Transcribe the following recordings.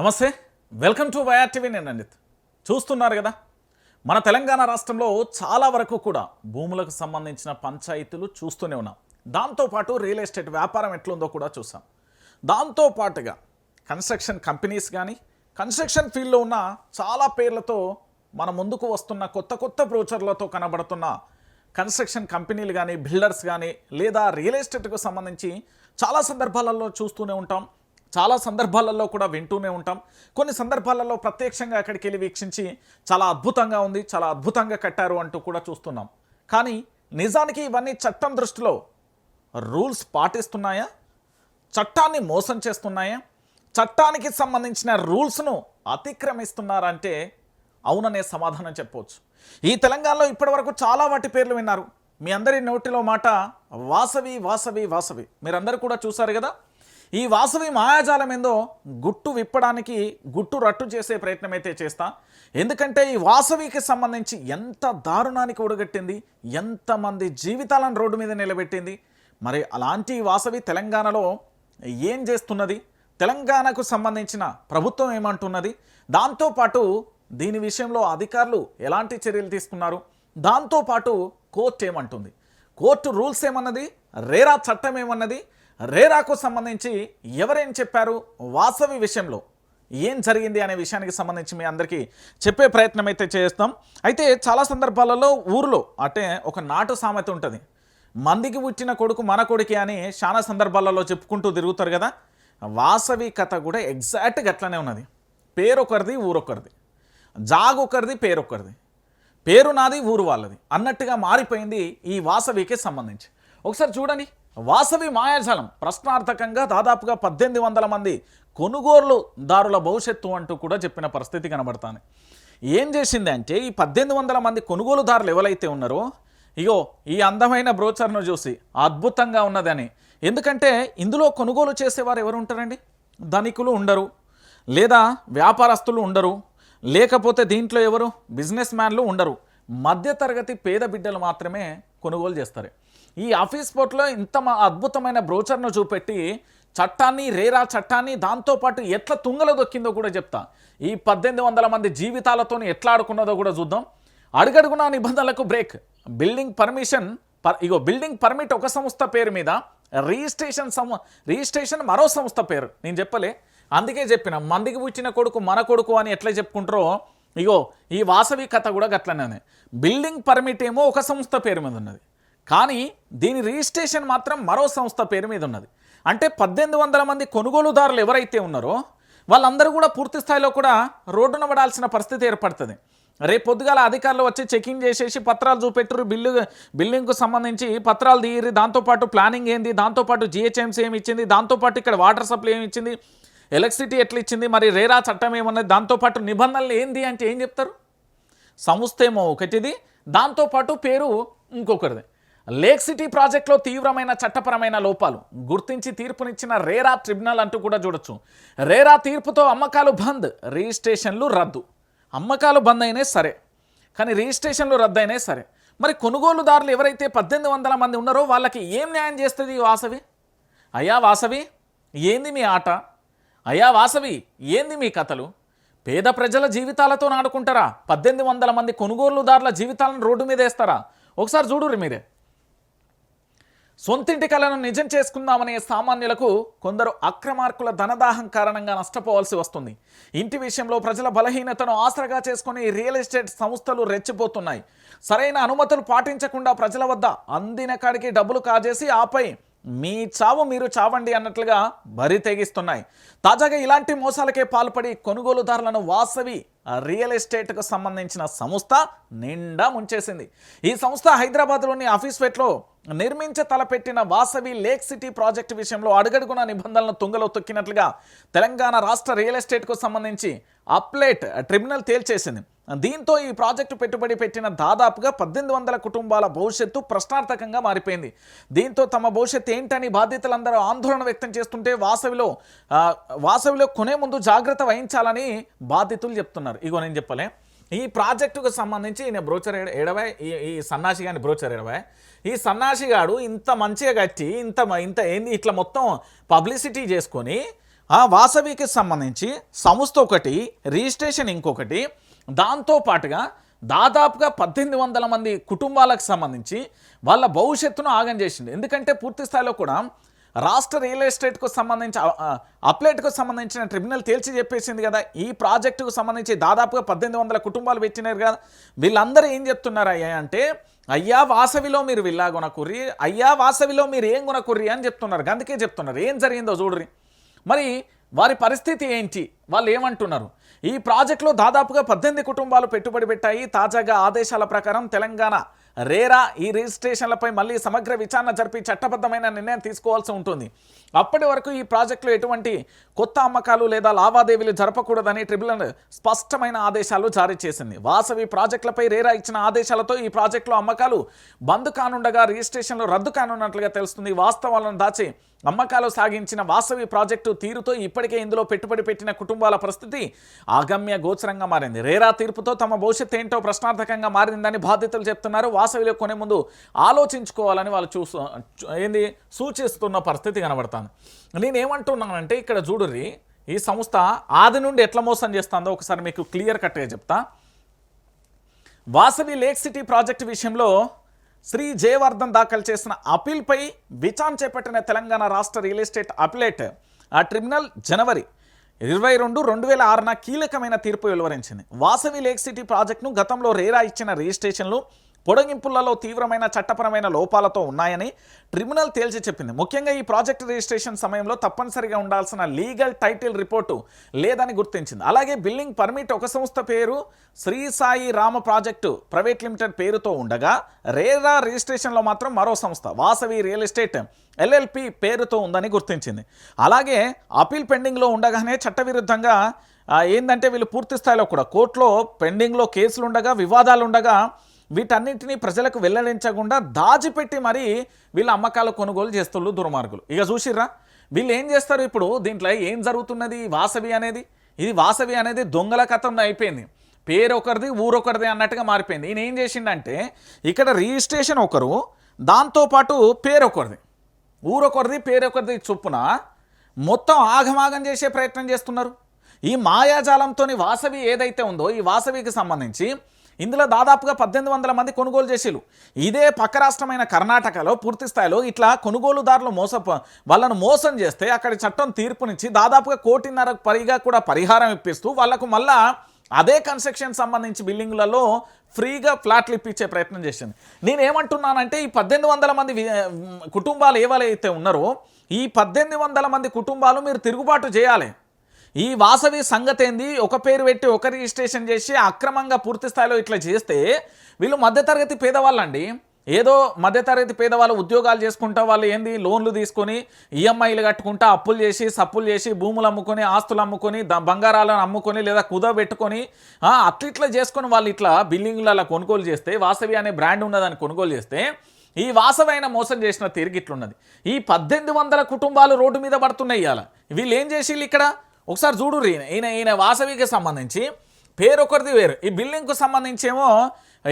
నమస్తే. Welcome to Y R TV. నేను అనిత్ చూస్తున్నారు కదా? మన తెలంగాణ రాష్ట్రంలో చాలా వరకు కూడా భూములకు సంబంధించిన పంచాయతీలు చూస్తూనే ఉన్నాం. దాంతోపాటు రియల్ ఎస్టేట్ వ్యాపారం ఎట్లుందో కూడా చూసాం. దాంతోపాటుగా కన్స్ట్రక్షన్ కంపెనీస్ కానీ కన్స్ట్రక్షన్ ఫీల్డ్లో ఉన్న చాలా పేర్లతో మన ముందుకు వస్తున్న కొత్త కొత్త బ్రోచర్లతో కనబడుతున్న కన్స్ట్రక్షన్ కంపెనీలు కానీ బిల్డర్స్ కానీ లేదా రియల్ ఎస్టేట్కు సంబంధించి చాలా సందర్భాలలో చూస్తూనే ఉంటాం. చాలా సందర్భాలలో కూడా వింటూనే ఉంటాం. కొన్ని సందర్భాలలో ప్రత్యక్షంగా అక్కడికి వెళ్ళి వీక్షించి చాలా అద్భుతంగా ఉంది చాలా అద్భుతంగా కట్టారు అంటూ కూడా చూస్తున్నాం. కానీ నిజానికి ఇవన్నీ చట్టం దృష్టిలో రూల్స్ పాటిస్తున్నాయా? చట్టాన్ని మోసం చేస్తున్నాయా? చట్టానికి సంబంధించిన రూల్స్ను అతిక్రమిస్తున్నారంటే అవుననే సమాధానం చెప్పవచ్చు. ఈ తెలంగాణలో ఇప్పటివరకు చాలా వాటి పేర్లు విన్నారు. మీ అందరి నోటిలో మాట వాసవి వాసవి వాసవి. మీరందరూ కూడా చూసారు కదా? ఈ వాసవి మాయాజాలం ఏందో గుట్టు విప్పడానికి గుట్టు రట్టు చేసే ప్రయత్నం అయితే చేస్తా. ఎందుకంటే ఈ వాసవికి సంబంధించి ఎంత దారుణానికి ఒడగట్టింది ఎంతమంది జీవితాలను రోడ్డు మీద నిలబెట్టింది. మరి అలాంటి ఈ వాసవి తెలంగాణలో ఏం చేస్తున్నది? తెలంగాణకు సంబంధించిన ప్రభుత్వం ఏమంటున్నది? దాంతోపాటు దీని విషయంలో అధికారులు ఎలాంటి చర్యలు తీసుకున్నారు? దాంతోపాటు కోర్టు ఏమంటుంది? కోర్టు రూల్స్ ఏమన్నది? రేరా చట్టం ఏమన్నది? రేరాకు సంబంధించి ఎవరేం చెప్పారు? వాసవి విషయంలో ఏం జరిగింది అనే విషయానికి సంబంధించి మీ అందరికీ చెప్పే ప్రయత్నం అయితే చేస్తాం. అయితే చాలా సందర్భాలలో ఊరిలో అంటే ఒక నాటు సామెత ఉంటుంది. మందికి పుట్టిన కొడుకు మన కొడుకే అని చాలా సందర్భాలలో చెప్పుకుంటూ తిరుగుతారు కదా. వాసవి కథ కూడా ఎగ్జాక్ట్గా అట్లనే ఉన్నది. పేరొకరిది ఊరొకరిది. జాగ్ ఒకరిది పేరు పేరు నాది ఊరు వాళ్ళది. అన్నట్టుగా మారిపోయింది ఈ వాసవికి సంబంధించి. ఒకసారి చూడండి. వాసవి మాయాజాలం. ప్రశ్నార్థకంగా దాదాపుగా పద్దెనిమిది వందల మంది కొనుగోలుదారుల భవిష్యత్తు అంటూ కూడా చెప్పిన పరిస్థితి కనబడుతుంది. ఏం చేసింది అంటే ఈ పద్దెనిమిది వందల మంది కొనుగోలుదారులు ఎవరైతే ఉన్నారో ఇగో ఈ అందమైన బ్రోచర్ను చూసి అద్భుతంగా ఉన్నదని. ఎందుకంటే ఇందులో కొనుగోలు చేసేవారు ఎవరు ఉంటారండి ధనికులు ఉండరు. లేదా వ్యాపారస్తులు ఉండరు. లేకపోతే దీంట్లో ఎవరు? బిజినెస్ మ్యాన్లు ఉండరు. మధ్యతరగతి పేద బిడ్డలు మాత్రమే కొనుగోలు చేస్తారు. ఈ ఆఫీస్ పోర్ట్లో ఇంత మా అద్భుతమైన బ్రోచర్ను చూపెట్టి చట్టాన్ని రేరా చట్టాన్ని దాంతోపాటు ఎట్లా తుంగలో దొక్కిందో కూడా చెప్తా. ఈ పద్దెనిమిది వందల మంది జీవితాలతో ఎట్లా ఆడుకున్నదో కూడా చూద్దాం. అడుగడుగున నిబంధనలకు బ్రేక్. బిల్డింగ్ పర్మిషన్ పర్ ఇగో బిల్డింగ్ పర్మిట్ ఒక సంస్థ పేరు మీద రిజిస్ట్రేషన్ సమ రిజిస్ట్రేషన్ మరో సంస్థ పేరు. నేను చెప్పలే. అందుకే చెప్పిన మందికి పుట్టిన కొడుకు మన కొడుకు అని ఎట్లా చెప్పుకుంటారో ఇగో ఈ వాసవి కథ కూడా గట్లనే బిల్డింగ్ పర్మిట్ ఏమో ఒక సంస్థ పేరు మీద ఉన్నది. కానీ దీని రిజిస్ట్రేషన్ మాత్రం మరో సంస్థ పేరు మీద ఉన్నది. అంటే పద్దెనిమిది వందల మంది కొనుగోలుదారులు ఎవరైతే ఉన్నారో వాళ్ళందరూ కూడా పూర్తి స్థాయిలో కూడా రోడ్డున పడాల్సిన పరిస్థితి ఏర్పడుతుంది. రేపు పొద్దుగాల అధికారులు వచ్చి చెకింగ్ చేసేసి పత్రాలు చూపెట్టరు బిల్లు బిల్డింగ్కు సంబంధించి పత్రాలు తీయరు దాంతోపాటు ప్లానింగ్ ఏంది? దాంతోపాటు జిహెచ్ఎంసీ ఏమి ఇచ్చింది? దాంతోపాటు ఇక్కడ వాటర్ సప్లై ఏమి ఇచ్చింది? ఎలక్ట్రిసిటీ ఎట్లా ఇచ్చింది? మరి రేరా చట్టం ఏమన్నది? దాంతోపాటు నిబంధనలు ఏంది అంటే ఏం చెప్తారు? సంస్థ ఏమో ఒకటిది. దాంతోపాటు పేరు ఇంకొకరిది. లేక్ సిటీ ప్రాజెక్టులో తీవ్రమైన చట్టపరమైన లోపాలు. గుర్తించి తీర్పునిచ్చిన రేరా ట్రిబ్యునల్ అంటూ కూడా చూడొచ్చు. రేరా తీర్పుతో అమ్మకాలు బంద్ రిజిస్ట్రేషన్లు రద్దు. అమ్మకాలు బంద్ అయినాయి సరే. కానీ రిజిస్ట్రేషన్లు రద్దు సరే. మరి కొనుగోలుదారులు ఎవరైతే పద్దెనిమిది వందల మంది ఉన్నారో వాళ్ళకి ఏం న్యాయం చేస్తుంది ఈ వాసవి? అయ్యా వాసవి ఏంది మీ ఆట? అయ్యా వాసవి ఏంది మీ కథలు? పేద ప్రజల జీవితాలతో నాడుకుంటారా? పద్దెనిమిది వందల మంది కొనుగోలుదారుల జీవితాలను రోడ్డు మీద వేస్తారా? ఒకసారి చూడుర్రి మీరే. సొంతింటి కలను నిజం చేసుకుందామనే సామాన్యులకు కొందరు అక్రమార్కుల ధనదాహం కారణంగా నష్టపోవాల్సి వస్తుంది. ఇంటి విషయంలో ప్రజల బలహీనతను ఆసరగా చేసుకుని రియల్ ఎస్టేట్ సంస్థలు రెచ్చిపోతున్నాయి. సరైన అనుమతులు పాటించకుండా ప్రజల వద్ద అందిన కాడికి డబ్బులు కాజేసి ఆపై మీ చావు మీరు చావండి అన్నట్లుగా బరి తెగిస్తున్నాయి. తాజాగా ఇలాంటి మోసాలకే పాల్పడి కొనుగోలుదారులను వాసవి రియల్ ఎస్టేట్కు సంబంధించిన సంస్థ నిండా ముంచేసింది. ఈ సంస్థ హైదరాబాద్లోని ఆఫీస్వెట్లో నిర్మించ తలపెట్టిన వాసవి లేక్ సిటీ ప్రాజెక్టు విషయంలో అడుగడుగున నిబంధనలను తుంగలో తొక్కినట్లుగా తెలంగాణ రాష్ట్ర రియల్ ఎస్టేట్కు సంబంధించి అప్లేట్ ట్రిబ్యునల్ తేల్చేసింది. దీంతో ఈ ప్రాజెక్టు పెట్టుబడి పెట్టిన దాదాపుగా పద్దెనిమిది వందల కుటుంబాల భవిష్యత్తు ప్రశ్నార్థకంగా మారిపోయింది. దీంతో తమ భవిష్యత్తు ఏంటని బాధ్యతలందరూ ఆందోళన వ్యక్తం చేస్తుంటే వాసవిలో వాసవిలో కొనే ముందు జాగ్రత్త వహించాలని బాధితులు చెప్తున్నారు. ఇగో నేను చెప్పలే. ఈ ప్రాజెక్టుకు సంబంధించి ఈయన బ్రోచర్ ఎడవై ఈ ఈ సన్నాసి గాని బ్రోచర్ ఏడవా? ఈ సన్నాసిగాడు ఇంత మంచిగా కట్టి ఇంత ఇంత ఏంది? ఇట్లా మొత్తం పబ్లిసిటీ చేసుకొని ఆ వాసవికి సంబంధించి సంస్థ ఒకటి రిజిస్ట్రేషన్ ఇంకొకటి దాంతో పాటుగా దాదాపుగా పద్దెనిమిది వందల మంది కుటుంబాలకు సంబంధించి వాళ్ళ భవిష్యత్తును ఆగం చేసింది. ఎందుకంటే పూర్తి స్థాయిలో కూడా రాష్ట్ర రియల్ ఎస్టేట్కు సంబంధించి అప్లైట్కు సంబంధించిన ట్రిబ్యునల్ తేల్చి చెప్పేసింది కదా. ఈ ప్రాజెక్టుకు సంబంధించి దాదాపుగా పద్దెనిమిది వందల కుటుంబాలు పెట్టినారు కదా. వీళ్ళందరూ ఏం చెప్తున్నారు అయ్యా అంటే అయ్యా వాసవిలో మీరు విల్లా కొనకుర్రి అయ్యా వాసవిలో మీరు ఏం కొనకుర్రి అని చెప్తున్నారు. అందుకే చెప్తున్నారు. ఏం జరిగిందో చూడ్రి మరి వారి పరిస్థితి ఏంటి? వాళ్ళు ఏమంటున్నారు? ఈ ప్రాజెక్టులో దాదాపుగా పద్దెనిమిది కుటుంబాలు పెట్టుబడి పెట్టాయి. తాజాగా ఆదేశాల ప్రకారం తెలంగాణ రేరా ఈ రిజిస్ట్రేషన్లపై మళ్ళీ సమగ్ర విచారణ జరిపి చట్టబద్ధమైన నిర్ణయం తీసుకోవాల్సి ఉంటుంది. అప్పటి వరకు ఈ ప్రాజెక్టులో ఎటువంటి కొత్త అమ్మకాలు లేదా లావాదేవీలు జరపకూడదని ట్రిబ్యునల్ స్పష్టమైన ఆదేశాలు జారీ చేసింది. వాసవి ప్రాజెక్టులపై రేరా ఇచ్చిన ఆదేశాలతో ఈ ప్రాజెక్టులో అమ్మకాలు బంద్ కానుండగా రిజిస్ట్రేషన్లు రద్దు కానున్నట్లుగా తెలుస్తుంది. వాస్తవాలను దాచి అమ్మకాలు సాగించిన వాసవి ప్రాజెక్టు తీరుతో ఇప్పటికే ఇందులో పెట్టుబడి పెట్టిన కుటుంబాల పరిస్థితి ఆగమ్య గోచరంగా మారింది. రేరా తీర్పుతో తమ భవిష్యత్ ఏంటో ప్రశ్నార్థకంగా మారిందని బాధితులు చెప్తున్నారు. వాసవిలో కొనే ముందు ఆలోచించుకోవాలని వాళ్ళు చూసు ఏంది సూచిస్తున్న పరిస్థితి కనబడుతుంది. నేనేమంటున్నానంటే ఇక్కడ చూడుర్రి ఈ సంస్థ ఆది నుండి ఎట్లా మోసం చేస్తుందో ఒకసారి మీకు క్లియర్ కట్గా చెప్తా. వాసవి లేక్ సిటీ ప్రాజెక్టు విషయంలో శ్రీ జయవర్ధన్ దాఖలు చేసిన అపీల్పై విచారణ చేపట్టిన తెలంగాణ రాష్ట్ర రియల్ ఎస్టేట్ అపిలేట్ ఆ ట్రిబ్యునల్ జనవరి ఇరవై రెండు రెండు వేల ఆరున కీలకమైన తీర్పు వెలువరించింది. వాసవి లేక్ సిటీ ప్రాజెక్టును గతంలో రేరా ఇచ్చిన రిజిస్ట్రేషన్లు పొడగింపులలో తీవ్రమైన చట్టపరమైన లోపాలతో ఉన్నాయని ట్రిబ్యునల్ తేల్చి చెప్పింది. ముఖ్యంగా ఈ ప్రాజెక్టు రిజిస్ట్రేషన్ సమయంలో తప్పనిసరిగా ఉండాల్సిన లీగల్ టైటిల్ రిపోర్టు లేదని గుర్తించింది. అలాగే బిల్డింగ్ పర్మిట్ ఒక సంస్థ పేరు Shri Sai Rama project private limited పేరుతో ఉండగా రేరా రిజిస్ట్రేషన్లో మాత్రం మరో సంస్థ వాసవి రియల్ ఎస్టేట్ ఎల్ఎల్పి పేరుతో ఉందని గుర్తించింది. అలాగే అపీల్ పెండింగ్లో ఉండగానే చట్టవిరుద్ధంగా ఏంటంటే వీళ్ళు పూర్తి స్థాయిలో కూడా కోర్టులో పెండింగ్లో కేసులు ఉండగా వివాదాలు ఉండగా వీటన్నింటినీ ప్రజలకు వెల్లడించకుండా దాచిపెట్టి మరీ వీళ్ళ అమ్మకాలు కొనుగోలు చేస్తుళ్ళు దుర్మార్గులు. ఇక చూసిర్రా? వీళ్ళు ఏం చేస్తారు ఇప్పుడు? దీంట్లో ఏం జరుగుతున్నది? వాసవి అనేది? ఇది వాసవి అనేది దొంగల కథం అయిపోయింది. పేరు ఒకరిది ఊరొకరిది అన్నట్టుగా మారిపోయింది. ఈయన ఏం చేసిండంటే ఇక్కడ రిజిస్ట్రేషన్ ఒకరు దాంతోపాటు పేరు ఒకరిది ఊరొకరిది పేరొకరిది చొప్పున మొత్తం ఆగమాగం చేసే ప్రయత్నం చేస్తున్నారు. ఈ మాయాజాలంతో వాసవి ఏదైతే ఉందో ఈ వాసవికి సంబంధించి ఇందులో దాదాపుగా పద్దెనిమిది వందల మంది కొనుగోలు చేసేలు ఇదే పక్క రాష్ట్రమైన కర్ణాటకలో పూర్తి స్థాయిలో ఇట్లా కొనుగోలుదారులు మోస వాళ్ళను మోసం చేస్తే అక్కడ చట్టం తీర్పునిచ్చి దాదాపుగా కోటిన్నర పైగా కూడా పరిహారం ఇప్పిస్తూ వాళ్ళకు మళ్ళా అదే కన్స్ట్రక్షన్ సంబంధించి బిల్డింగ్లలో ఫ్రీగా ఫ్లాట్లు ఇప్పించే ప్రయత్నం చేసింది. నేనేమంటున్నానంటే ఈ పద్దెనిమిది వందల మంది కుటుంబాలు ఏవైతే ఉన్నారో ఈ పద్దెనిమిది వందల మంది కుటుంబాలు మీరు తిరుగుబాటు చేయాలి. ఈ వాసవి సంగతి ఏంది ఒక పేరు పెట్టి ఒక రిజిస్ట్రేషన్ చేసి అక్రమంగా పూర్తి స్థాయిలో ఇట్లా చేస్తే వీళ్ళు మధ్యతరగతి పేదవాళ్ళండి. ఏదో మధ్యతరగతి పేదవాళ్ళు ఉద్యోగాలు చేసుకుంటా వాళ్ళు ఏంది లోన్లు తీసుకొని ఈఎంఐలు కట్టుకుంటా అప్పులు చేసి సప్పులు చేసి భూములు అమ్ముకొని ఆస్తులు అమ్ముకొని బంగారాలను అమ్ముకొని లేదా కుద పెట్టుకొని అట్లిట్లా అట్లా ఇట్లా చేసుకొని వాళ్ళు ఇట్లా బిల్డింగ్లలో కొనుగోలు చేస్తే వాసవి అనే బ్రాండ్ ఉన్నదని కొనుగోలు చేస్తే ఈ వాసవైన మోసం చేసిన తిరిగి ఇట్లున్నది ఈ పద్దెనిమిది వందల కుటుంబాలు రోడ్డు మీద పడుతున్నాయి ఇవాళ వీళ్ళు ఏం చేసి ఇక్కడ? ఒకసారి చూడు ఈయన ఈయన వాసవికి సంబంధించి పేరు ఒకరిది వేరు. ఈ బిల్డింగ్కు సంబంధించి ఏమో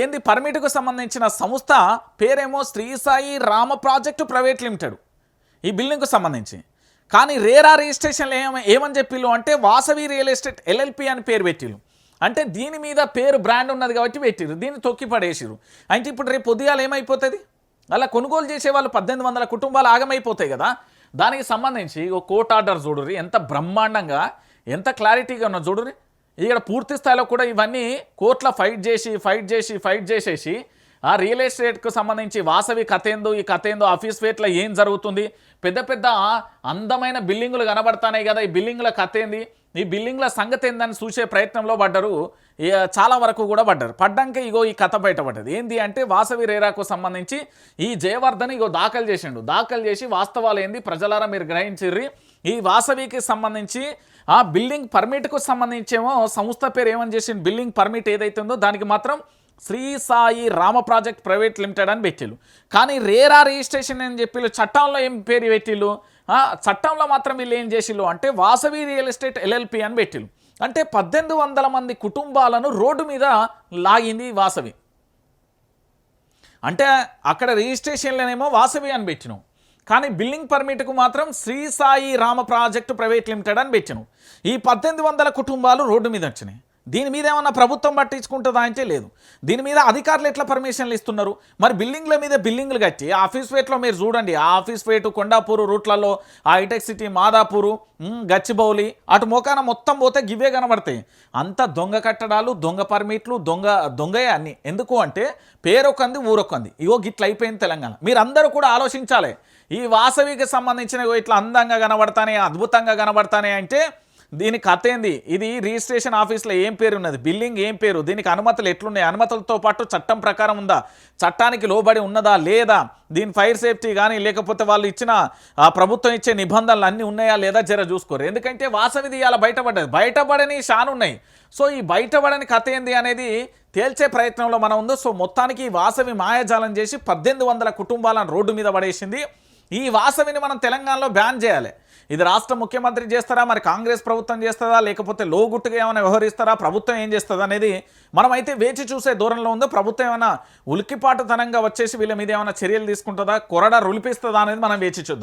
ఏంది పర్మిట్కు సంబంధించిన సంస్థ పేరేమో Shri Sai Rama project private limited. ఈ బిల్డింగ్కు సంబంధించి. కానీ రేరా రిజిస్ట్రేషన్లు ఏమ ఏమని చెప్పిల్లు అంటే వాసవి రియల్ ఎస్టేట్ ఎల్ఎల్పి అని పేరు పెట్టిల్లు. అంటే దీని మీద పేరు బ్రాండ్ ఉన్నది కాబట్టి పెట్టిరు దీన్ని తొక్కి పడేసిరు అంటే ఇప్పుడు రేపు ఉదయాలు ఏమైపోతుంది? అలా కొనుగోలు చేసే వాళ్ళు పద్దెనిమిది వందల కుటుంబాలు ఆగమైపోతాయి కదా. దానికి సంబంధించి ఒక కోర్ట్ ఆర్డర్ చూడుర్రి. ఎంత బ్రహ్మాండంగా ఎంత క్లారిటీగా ఉన్న చూడుర్రి. ఇక్కడ పూర్తి స్థాయిలో కూడా ఇవన్నీ కోర్టులో ఫైట్ చేసి ఫైట్ చేసి ఫైట్ చేసేసి ఆ రియల్ ఎస్టేట్కు సంబంధించి వాసవి కథ ఏందో ఈ కథ ఏందో ఆఫీస్ వేట్లో ఏం జరుగుతుంది. పెద్ద పెద్ద అందమైన బిల్డింగులు కనబడతాయి కదా ఈ బిల్డింగుల కథ ఏంది? ఈ బిల్డింగ్ల సంగతి ఏందని చూసే ప్రయత్నంలో పడ్డారు. చాలా వరకు కూడా పడ్డారు. పడ్డాక ఇగో ఈ కథ బయటపడ్డది ఏంది అంటే వాసవి రేరాకు సంబంధించి ఈ జయవర్ధన్ ఇగో దాఖలు చేసిండు. దాఖలు చేసి వాస్తవాలు ఏంది ప్రజలారా మీరు గ్రహించిర్రి. ఈ వాసవికి సంబంధించి ఆ బిల్డింగ్ పర్మిట్కు సంబంధించేమో సంస్థ పేరు ఏమని చేసింది బిల్డింగ్ పర్మిట్ ఏదైతుందో దానికి మాత్రం Shri Sai Rama project private limited అని పెట్టిళ్ళు కానీ రేరా రిజిస్ట్రేషన్ అని చెప్పి చట్టంలో ఏం పేరు పెట్టిళ్ళు చట్టంలో మాత్రం వీళ్ళు ఏం చేసిళ్ళు అంటే వాసవి రియల్ ఎస్టేట్ ఎల్ఎల్పి అని పెట్టిళ్ళు అంటే పద్దెనిమిది వందల మంది కుటుంబాలను రోడ్డు మీద లాగింది వాసవి. అంటే అక్కడ రిజిస్ట్రేషన్లోనేమో వాసవి అని పెట్టినాం. కానీ బిల్డింగ్ పర్మిట్కు మాత్రం Shri Sai Rama project private limited అని పెట్టాను. ఈ పద్దెనిమిది వందల కుటుంబాలు రోడ్డు మీద వచ్చినాయి. దీని మీద ఏమన్నా ప్రభుత్వం పట్టించుకుంటుందా అంటే లేదు. దీని మీద అధికారులు ఎట్లా పర్మిషన్లు ఇస్తున్నారు? మరి బిల్డింగ్ల మీద బిల్డింగ్లు కట్టి ఆఫీస్ వేట్లో మీరు చూడండి ఆ ఆఫీస్ వేటు కొండాపూరు రూట్లలో ఆ హైటెక్ సిటీ మాదాపూరు గచ్చిబౌలి అటు మోకాన మొత్తం పోతే గివే కనబడతాయి. అంత దొంగ కట్టడాలు దొంగ పర్మిట్లు దొంగ దొంగయే అన్ని. ఎందుకు అంటే పేరొకంది ఊరొకంది. ఇగో గిట్ల అయిపోయింది తెలంగాణ. మీరందరూ కూడా ఆలోచించాలి. ఈ వాసవికి సంబంధించిన ఇట్లా అందంగా కనబడతానే అద్భుతంగా కనబడతానే అంటే దీని కథ ఏంది? ఇది రిజిస్ట్రేషన్ ఆఫీస్లో ఏం పేరు ఉన్నది? బిల్డింగ్ ఏం పేరు? దీనికి అనుమతులు ఎట్లున్నాయి? అనుమతులతో పాటు చట్టం ప్రకారం ఉందా? చట్టానికి లోబడి ఉన్నదా? లేదా? దీని ఫైర్ సేఫ్టీ కానీ లేకపోతే వాళ్ళు ఇచ్చిన ఆ ప్రభుత్వం ఇచ్చే నిబంధనలు అన్నీ ఉన్నాయా లేదా జర చూసుకోరు. ఎందుకంటే వాసవిది ఇలా బయటపడ్డది. బయటపడని షానున్నాయి సో ఈ బయటపడని కథ ఏంది అనేది తేల్చే ప్రయత్నంలో మనం ఉందో. సో మొత్తానికి వాసవి మాయాజాలం చేసి పద్దెనిమిది వందల కుటుంబాలను రోడ్డు మీద పడేసింది. ఈ వాసవిని మనం తెలంగాణలో బ్యాన్ చేయాలి. ఇది రాష్ట్ర ముఖ్యమంత్రి చేస్తారా? మరి కాంగ్రెస్ ప్రభుత్వం చేస్తుందా? లేకపోతే లోగుట్టుగా ఏమైనా వ్యవహరిస్తారా? ప్రభుత్వం ఏం చేస్తుంది అనేది మనమైతే వేచి చూసే దూరంలో ఉందో ప్రభుత్వం ఏమైనా ఉలికిపాటుతనంగా వచ్చేసి వీళ్ళ మీద ఏమైనా చర్యలు తీసుకుంటుందా? కొరడా రులిపిస్తుందా అనేది మనం వేచి చూద్దాం.